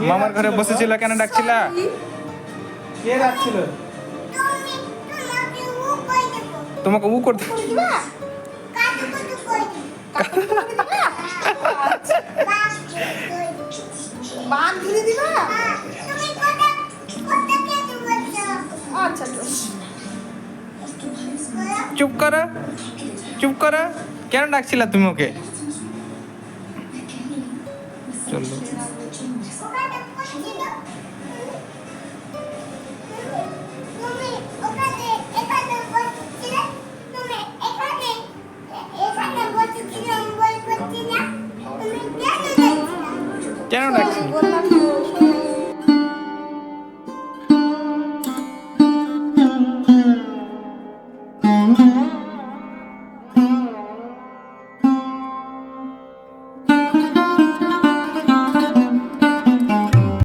মামার ঘরে বসেছিল কেন ডাকছিল? কে ডাকছিল? তোমাকে উ করতে আচ্ছা, আচ্ছা। চুপ করো চুপ করো। কেন ডাকছিলা তুমি ওকে? চলল কেন ডাকছি